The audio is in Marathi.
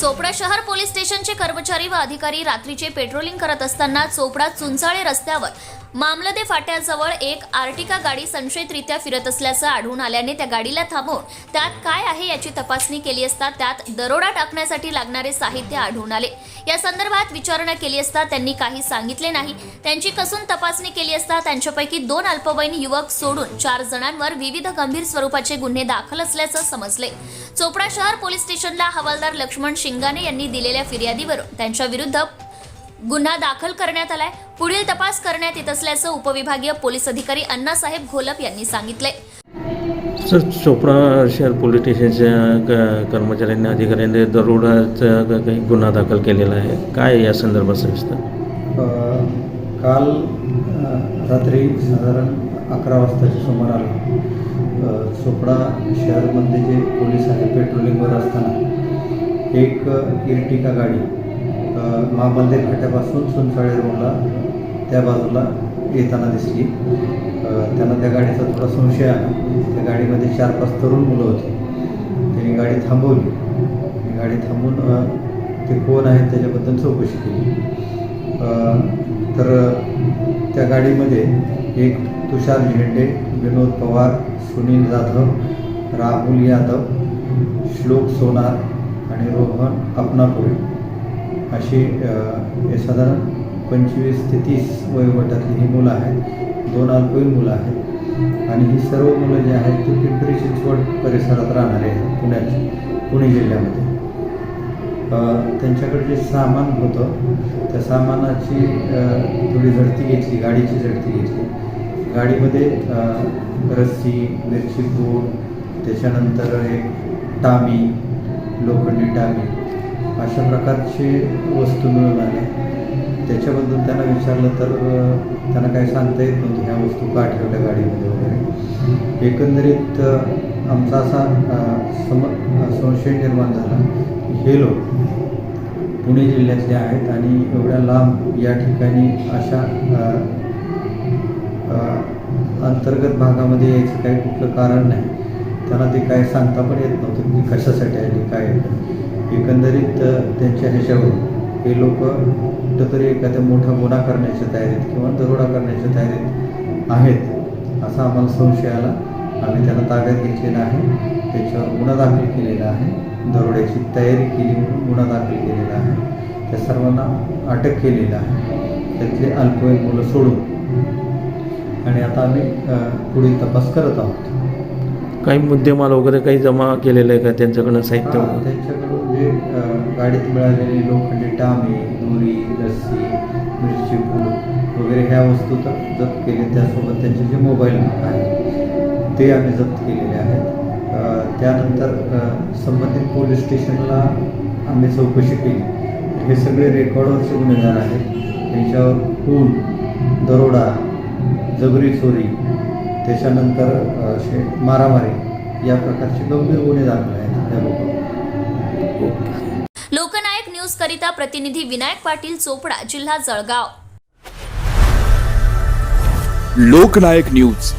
चोपडा शहर पोलीस स्टेशनचे कर्मचारी व अधिकारी रात्रीचे पेट्रोलिंग करत असताना चोपडा चुंचाळे रस्त्यावर मामलदे फाट्याजवळ एक आर्टिका गाडी संशयितरित्या फिरत असल्याचं आढळून आल्याने त्या गाडीला थांबवून त्यात काय आहे याची तपासणी केली असता त्यात दरोडा टाकण्यासाठी लागणारे साहित्य आढळून आले. या संदर्भात विचारणा केली असता त्यांनी काही सांगितले नाही. त्यांची कसून तपासणी केली असता त्यांच्यापैकी दोन अल्पवयीन युवक सोडून चार जणांवर विविध गंभीर स्वरूपाचे गुन्हे दाखल असल्याचं समजले. चोपडा शहर पोलीस स्टेशनला हवालदार लक्ष्मण शिंगाणे यांनी दिलेल्या फिर्यादीवरून त्यांच्या विरुद्ध गुन्हा दाखल करण्यात आलाय. पुढील तपास करण्यात येत असल्याचं उपविभागीय पोलीस अधिकारी अण्णासाहेब घोलप यांनी सांगितले सर चोपडा शहर पोलीस स्टेशनच्या कर्मचाऱ्यांनी अधिकाऱ्यांनी दरोडाचा क- काही गुन्हा दाखल केलेला आहे. काय या संदर्भात सविस्तर? काल रात्री साधारण अकरा वाजताच्या सुमाराला चोपडा शहरमध्ये जे पोलीस आहे पेट्रोलिंगवर असताना एक इर्टिका गाडी महामंदिर फाट्यापासून सुनसाळे रोडला त्या बाजूला येताना दिसली. त्यांना त्या गाडीचा थोडा संशय आला. त्या गाडीमध्ये चार पाच तरुण मुलं होती. त्यांनी गाडी थांबवली. गाडी थांबून ते कोण आहेत त्याच्याबद्दल चौकशी केली. तर त्या गाडीमध्ये एक तुषार झेंडे विनोद पवार सुनील जाधव राहुल यादव श्लोक सोनार आणि रोहन आपणापुरी अशी हे साधारण पंचवीस ते तीस वयोगटातली ही मुलं आहेत. दोन अल्पवयीन मुलं आहेत. आणि ही सर्व मुलं जी आहेत ती पिंपरी चिंचवड परिसरात राहणारे आहेत पुण्यात पुणे जिल्ह्यामध्ये. त्यांच्याकडे जे सामान होतं त्या सामानाची थोडी झडती घेतली गाडीची झडती घेतली. गाडीमध्ये रस्सी मिरची पूड त्याच्यानंतर एक टामी लोखंडी टामी अशा प्रकारचे वस्तू मिळून आल्या. त्याच्याबद्दल त्यांना विचारलं तर त्यांना काही सांगता येत नव्हतं ह्या वस्तू का ठेवल्या गाडीमध्ये वगैरे. एकंदरीत आमचा असा सम संशय निर्माण झाला हे लोक पुणे जिल्ह्यातले आहेत आणि एवढ्या लांब या ठिकाणी अशा अंतर्गत भागामध्ये यायचं काही कुठलं कारण नाही. त्यांना ते काय सांगता पण येत नव्हतं की म्हणजे कशासाठी आली काय एकंदरीत त्यांच्या ह्याच्यावरून हे लोक कुठंतरी एखाद्या मोठा गुन्हा करण्याच्या तयारीत किंवा दरोडा करण्याच्या तयारीत आहेत असा आम्हाला संशय आला. आम्ही त्यांना ताब्यात घेतलेला आहे. त्याच्यावर गुन्हा दाखल केलेला आहे. दरोड्याची तयारी केली म्हणून गुन्हा दाखल केलेला आहे. त्या सर्वांना अटक केलेलं आहे. त्यातले अल्पवयीन मुलं सोडून. आणि आता आम्ही पुढील तपास करत आहोत. काही मुद्देमाल वगैरे काही जमा केलेलं आहे का त्यांच्याकडनं साहित्य वगैरे? त्यांच्याकडून जे अ, गाडीत मिळालेली लोखंडी टामे दोरी रस्सी मिरची पूड वगैरे ह्या वस्तू तर जप्त केले त्यासोबत त्यांचे जे मोबाईल आहेत ते आम्ही जप्त केलेले आहेत. अ, त्यानंतर अ, संबंधित पोलीस स्टेशनला आम्ही चौकशी केली. हे सगळे रेकॉर्डवरचे गुन्हेगार आहेत. त्यांच्यावर खून दरोडा जबरी चोरी त्याच्यानंतर असे मारामारी या प्रकारचे गंभीर गुन्हे दाखल आहेत त्या लोकनायक न्यूज करिता प्रतिनिधी विनायक पाटील चोपडा जिल्हा जळगाव. लोकनायक न्यूज.